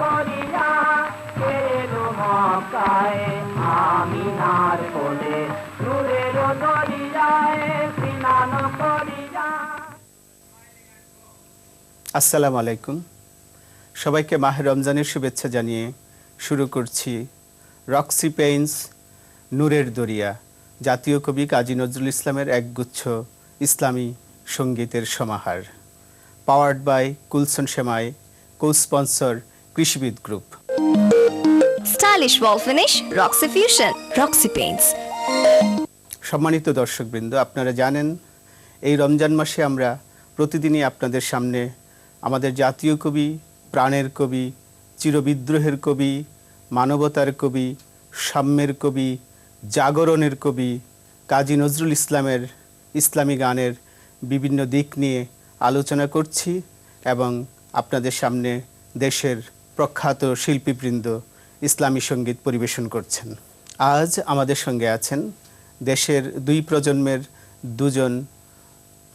করিয়া নূরের দরিয়ায় করিয়া। আসসালামু আলাইকুম। সবাইকে মাহে রমজানের শুভেচ্ছা জানিয়ে শুরু করছি রক্সি পেইন্স নূরের দরিয়া, জাতীয় কবি কাজী নজরুল ইসলামের একগুচ্ছ ইসলামী সঙ্গীতের সমাহার। Powered by Kulson semai sponsor Krishibid group Stylish wall finish, Roxy Fusion, Roxy Paints. সম্মানিত দর্শকবৃন্দ আপনারা জানেন এই রমজান মাসে আমরা প্রতিদিনই আপনাদের সামনে আমাদের জাতীয় কবি প্রাণের কবি চিরবিদ্রোহের কবি মানবতার কবি সাম্যের কবি জাগরণের কবি কাজী নজরুল ইসলামের ইসলামী গানের বিভিন্ন দিক নিয়ে আলোচনা করছি এবং আপনাদের সামনে দেশের প্রখ্যাত শিল্পীবৃন্দ ইসলামী সংগীত পরিবেশন করছেন। আজ আমাদের সঙ্গে আছেন দেশের দুই প্রজন্মের দুজন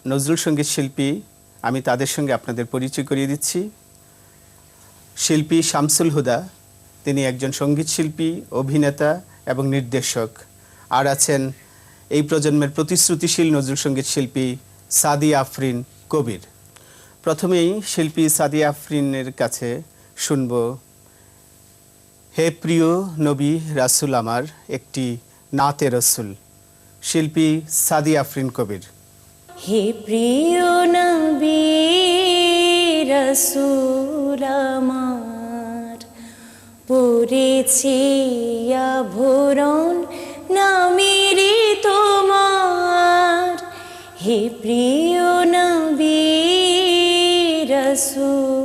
নজরুল সংগীত শিল্পী। আমি তাদের সঙ্গে আপনাদের পরিচয় করিয়ে দিচ্ছি। শিল্পী শামসুল হুদা, তিনি একজন সংগীত শিল্পী, অভিনেতা এবং নির্দেশক। আর আছেন এই প্রজন্মের প্রতিশ্রুতিশীল নজরুল সংগীত শিল্পী সাদি আফরিন কবির। প্রথমেই শিল্পী সাদি আফরিনের কাছে শুনব, হে প্রিয় নবী রাসুল আমার, একটি নাতে রসুল, শিল্পী সাদি আফরিন কবির। হে প্রিয় নবী রসুল আমার, পড়েছি আভরণ নামেরি তোমার। হে প্রিয় নবী রসুল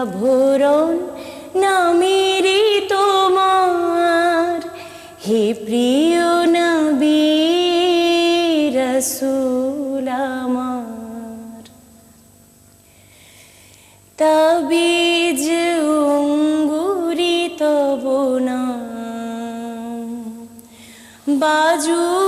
আভরণ নামেরি তোমার। হে প্রিয় নবী রসুল আমার। তাবিজ অঙ্গুরি তব নাম। বাজু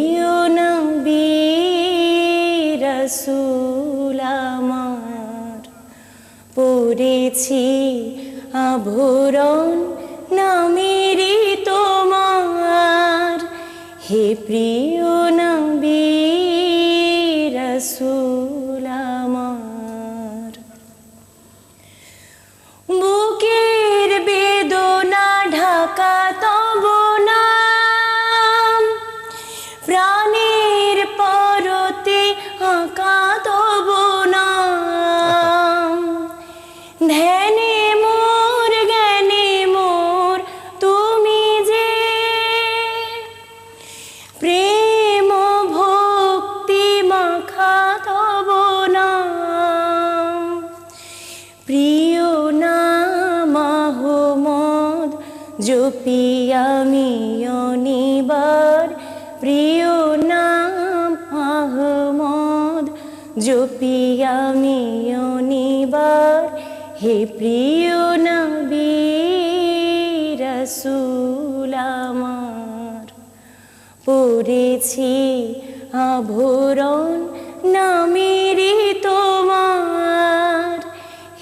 পড়েছি আভরণ নামেরি তোমার। হে প্রিয় নবী পড়েছি আভরণ নামেরই তোমার।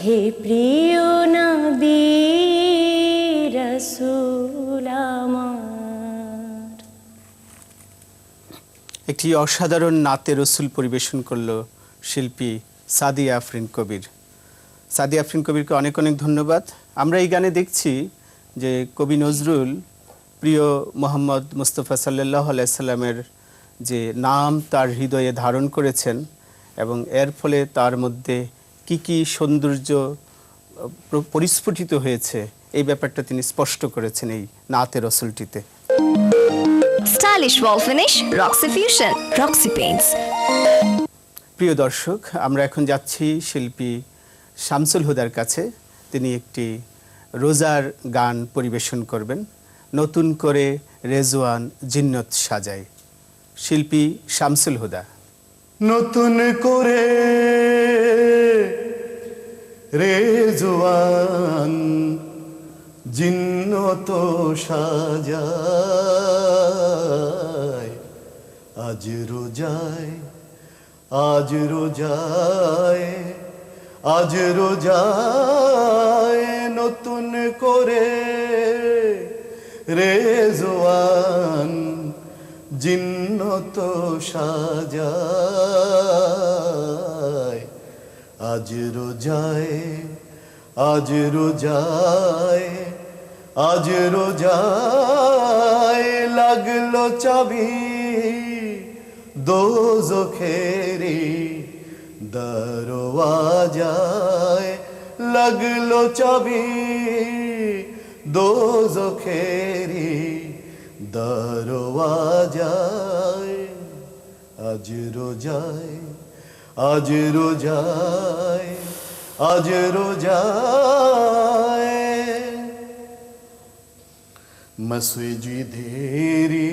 হে প্রিয় নবী একটি অসাধারণ নাতে রসুল পরিবেশন করল শিল্পী সাদি আফরিন কবির। সাদি আফরিন কবিরকে অনেক অনেক ধন্যবাদ। আমরা এই গানে দেখছি যে কবি নজরুল প্রিয় মোহাম্মদ মুস্তফা সাল্লাহ আলাইসাল্লামের যে নাম তার হৃদয়ে ধারণ করেছেন এবং এর ফলে তার মধ্যে কি কি সৌন্দর্য পরিস্ফুটিত হয়েছে এই ব্যাপারটা তিনি স্পষ্ট করেছেন এই নাতে রসুলটিতে। Stylish wall finish, Roxy Fusion, Roxy Paints. প্রিয় দর্শক আমরা এখন যাচ্ছি শিল্পী শামসুল হুদার কাছে। তিনি একটি রোজার গান পরিবেশন করবেন। নতুন করে রেজওয়ান জিন্নত সাজায়। শিল্পী শামসুল হুদা। নতুন করে রেজওয়ান জিন্নত সাজায়। আজ রোজায় আজ রোজায় আজ রোজায় নতুন করে রেজওয়ান জিন্নত সাজায়। আজ রোজায় আজ রোজায় আজ রোজায় লাগল চাবি, দোজখেরি দরওয়াজায় লাগল চাবি। দোজখেরি দরওয়াজায় আজ রোজায় আজ রোজায় আজ রোজায়। মসজিদেরি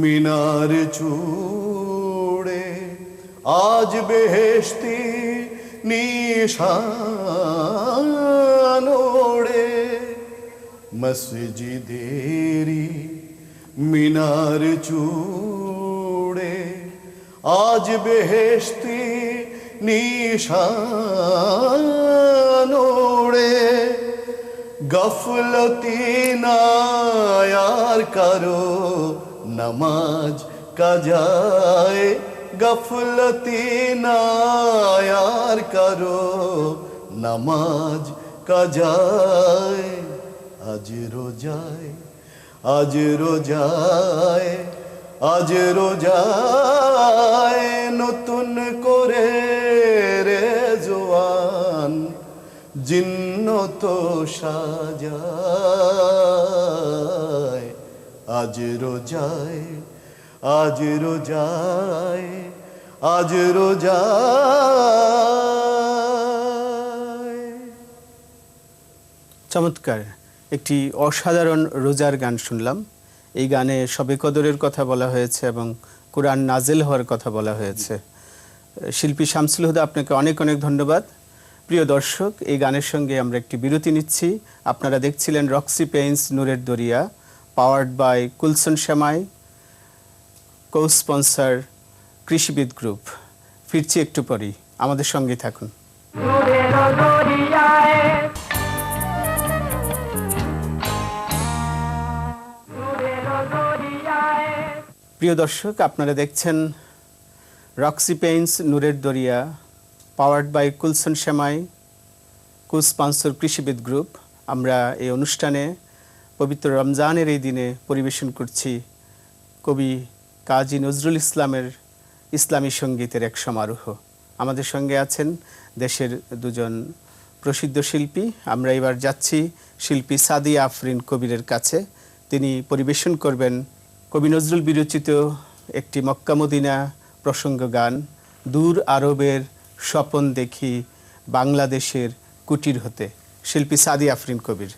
মিনার চূড়ে আজ বেহেশতি নিশান মসজিদেরি মিনার চূড়ে আজ বেহেশতি নিশান ওড়ে। গফলতি নায়ার করো নমাজ কাজায়। গফলতি নায়ার করো নমাজ কাজায়। আজ রোজায় আজ রোজায় আজ রোজায় নতুন করে রে জোয়ান জিন্নত সাজায়। আজ রোজায় আজ রোজায় আজ রোজায়। চমৎকার। একটি অসাধারণ রোজার গান শুনলাম। এই গানে সবে কদরের কথা বলা হয়েছে এবং কোরআন নাজেল হওয়ার কথা বলা হয়েছে। শিল্পী শামসুল হুদা, আপনাকে অনেক অনেক ধন্যবাদ। প্রিয় দর্শক, এই গানের সঙ্গে আমরা একটি বিরতি নিচ্ছি। আপনারা দেখছিলেন রক্সি পেইন্স নূরের দরিয়া, powered by Coulson shemai co sponsor Krishibid group. ফিরছি একটু পরই। আমাদের সঙ্গে থাকুন। প্রিয় দর্শক, আপনারা দেখছেন রক্সি পেইন্স নূরের দরিয়া পাওয়ার্ড বাই কুলসন শ্যামাই কুস্পন্সর কৃষিবিদ গ্রুপ আমরা এই অনুষ্ঠানে পবিত্র রমজানের এই দিনে পরিবেশন করছি কবি কাজী নজরুল ইসলামের ইসলামী সঙ্গীতের এক সমারোহ। আমাদের সঙ্গে আছেন দেশের দুজন প্রসিদ্ধ শিল্পী। আমরা এবার যাচ্ছি শিল্পী সাদিয়া আফরিন কবিরের কাছে। তিনি পরিবেশন করবেন কবি নজরুল বিরচিত একটি মক্কামদিনা প্রসঙ্গ গান, দূর আরবের স্বপন দেখি বাংলাদেশের কুটির হতে, শিল্পী সাদি আফরিন কবির।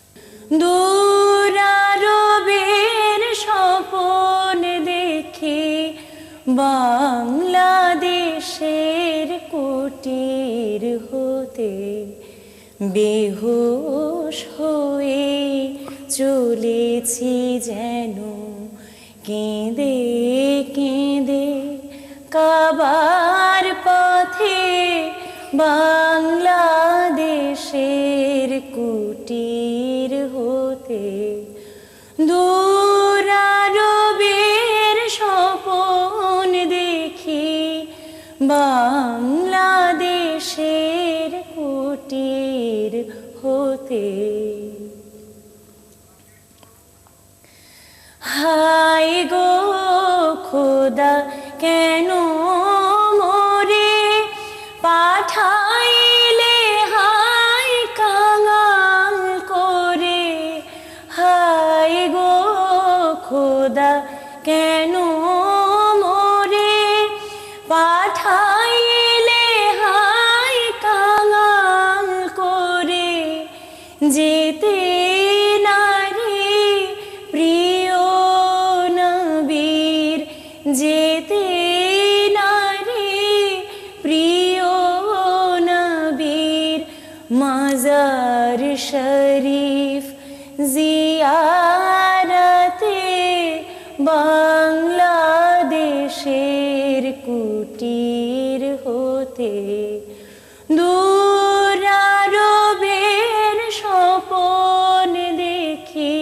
দূরারবের স্বপন দেখে বাংলাদেশের কুটির হতে, বেহুশ হয়ে চলেছি যেন কেঁদে কেঁদে কাবার পথে বাংলাদেশের কুটির হতে। দূরারবের স্বপন দেখি বাংলাদেশের কুটির হতে। হাই গো খোদা কেন জিয়ারতে বাংলাদেশের কুটির হতে দূরারবের স্বপন দেখি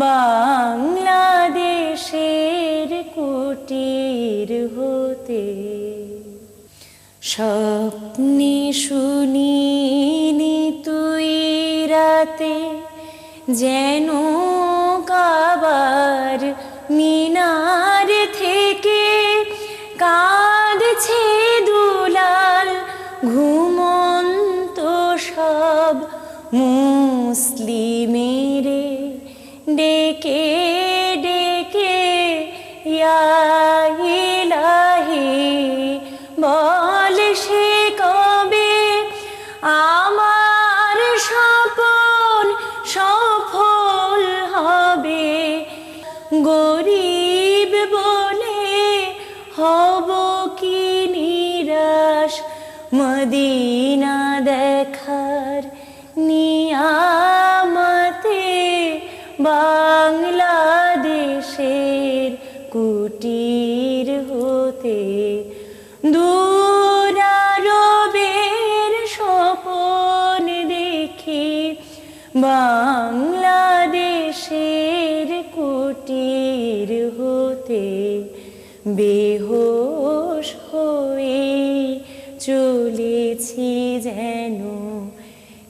বাংলাদেশের কুটির হতে। স্বপ্নে শুনিনি তুই রাতে যেন কাবার মিনার থেকে কাঁদছে মদিনা দেখার নিয়ামতে বাংলাদেশের কুটির হতে দূরারবের স্বপন দেখি বাংলাদেশের কুটির হতে বেহোশ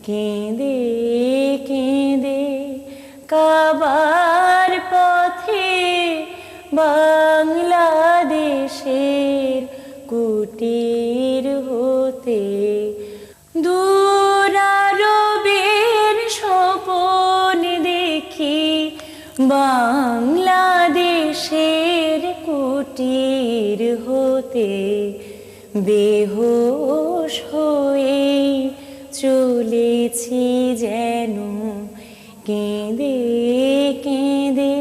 কেঁদে কেঁদে কাবার পথে বাংলাদেশের কুটির হতে দূরারবের স্বপন দেখি বাংলাদেশের কুটির হতে। বেহোশ চলেছি যেন। কেঁদে কেঁদে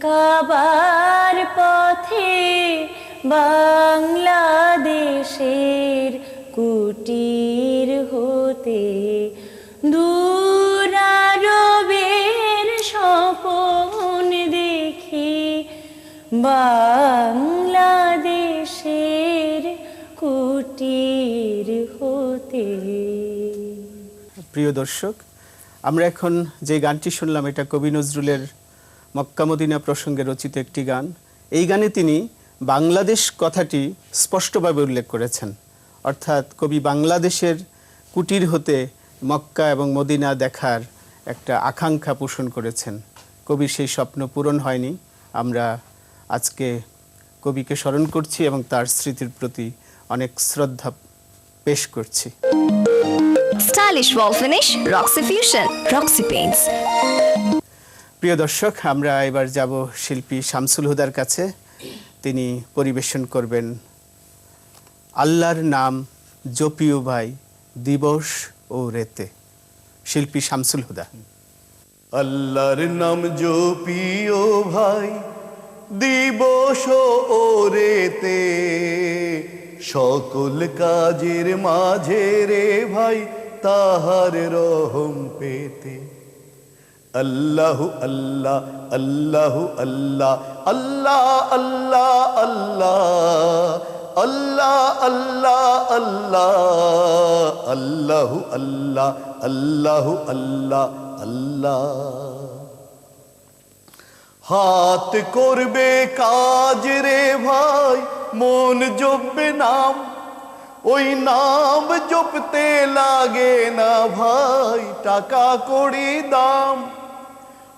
কাবার পথে বাংলাদেশের কুটির হতে দূরারবের স্বপন দেখি। বাংলাদেশের প্রিয় দর্শক, আমরা এখন যে গানটি শুনলাম, এটা কবি নজরুলের মক্কা মদিনা প্রসঙ্গে রচিত একটি গান। এই গানে তিনি বাংলাদেশ কথাটি স্পষ্টভাবে উল্লেখ করেছেন। অর্থাৎ কবি বাংলাদেশের কুটির হতে মক্কা এবং মদিনা দেখার একটা আকাঙ্ক্ষা পোষণ করেছেন। কবির সেই স্বপ্ন পূরণ হয়নি। আমরা আজকে কবিকে স্মরণ করছি এবং তার স্মৃতির প্রতি অনেক শ্রদ্ধা পেশ করছি। Stylish wall finish, Roxy Fusion, Roxy Paints. প্রিয় দর্শক আমরা এবার যাব শিল্পী শামসুল হুদার কাছে। তিনি পরিবেশন করবেন আল্লাহর নাম জপিও ভাই দিবস ও রেতে। শিল্পী শামসুল হুদা। আল্লাহর নাম জপিও ভাই দিবস ও রেতে। সকল কাজের মাঝে রে ভাই তাহার রহম পেতে। আল্লাহু আল্লাহ আল্লাহু আল্লাহ আল্লাহ আল্লাহ আল্লাহ আল্লাহ আল্লাহ আল্লাহ, আল্লাহু আল্লাহ আল্লাহু আল্লাহ আল্লাহ। হাত করবে কাজ রে ভাই, মন জপবে নাম ওই নাম জপতে লাগে না ভাই, টাকা কড়ি দাম।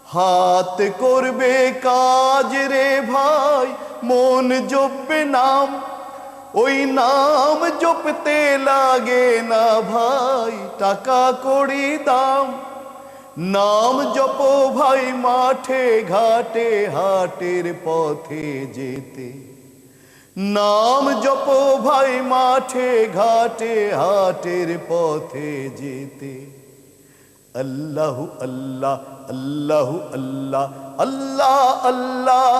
হাত করবে কাজ রে ভাই, মন জপবে নাম। ওই নাম জপতে লাগে না ভাই, টাকা কড়ি দাম। নাম জপ ভাই, মাঠে ঘাটে, হাটের পথে যেতে। নাম জপ ভাই মাঠে ঘাটে, হাটের পথে যেতে। আল্লাহু আল্লাহ আল্লাহু আল্লাহ আল্লাহ আল্লাহ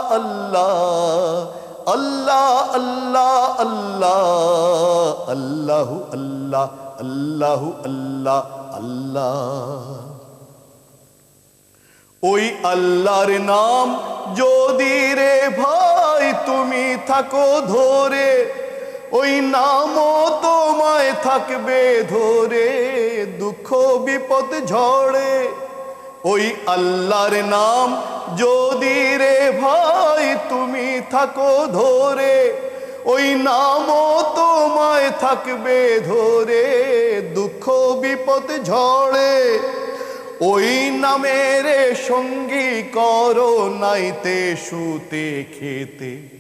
আল্লাহ আল্লাহ আল্লাহ, আল্লাহু আল্লাহ আল্লাহু, আল্লাহ আল্লাহ ওই আল্লাহর নাম যদি রে ভাই তুমি থাকো ধরে, ওই নামও তোমায় থাকবে ধরে, দুঃখ, বিপদ, ঝড়ে। ওই আল্লাহর নাম যদি রে ভাই তুমি থাকো ধরে, ওই নামও তোমায় থাকবে ধরে, দুঃখ, বিপদ, ঝড়ে। ওই নামের সঙ্গী করো নাইতে শুতে খেতে।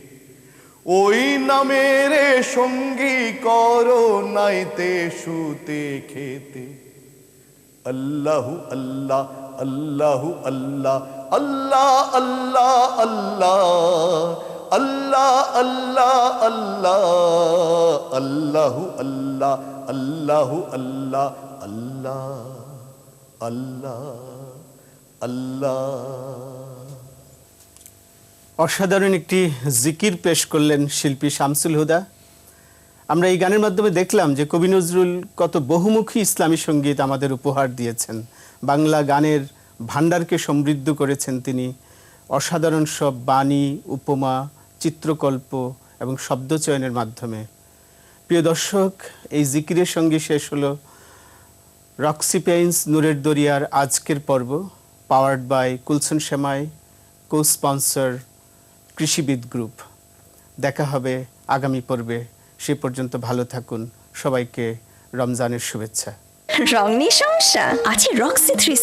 ওই নামের সঙ্গী করো নাইতে, শুতে, খেতে। আল্লাহু আল্লাহ আল্লাহু আল্লাহ আল্লাহ আল্লাহ আল্লাহ আল্লাহ আল্লাহ আল্লাহ, আল্লাহু আল্লাহ আল্লাহু আল্লাহ আল্লাহ আল্লাহ আল্লাহ। অসাধারণ একটি জিকির পেশ করলেন শিল্পী শামসুল হুদা। আমরা এই গানের মাধ্যমে দেখলাম যে কবি নজরুল কত বহুমুখী ইসলামী সংগীত আমাদের উপহার দিয়েছেন। বাংলা গানের ভাণ্ডারকে সমৃদ্ধ করেছেন তিনি। অসাধারণ সব বাণী, উপমা, চিত্রকল্প এবং শব্দচয়নের মাধ্যমে। প্রিয় দর্শক, এই জিকিরের সঙ্গে শেষ হলো রক্সি পেইন্স নূরের দরিয়ার আজকের পর্ব পাওয়ার্ড বাই কুলসন সেমাই কো স্পন্সর কৃষিবিদ গ্রুপ। দেখা হবে আগামী পর্বে। সে পর্যন্ত ভালো থাকুন। সবাইকে রমজানের শুভেচ্ছা। রং নিয়ে সমস্যা আছে রক্সি থ্রি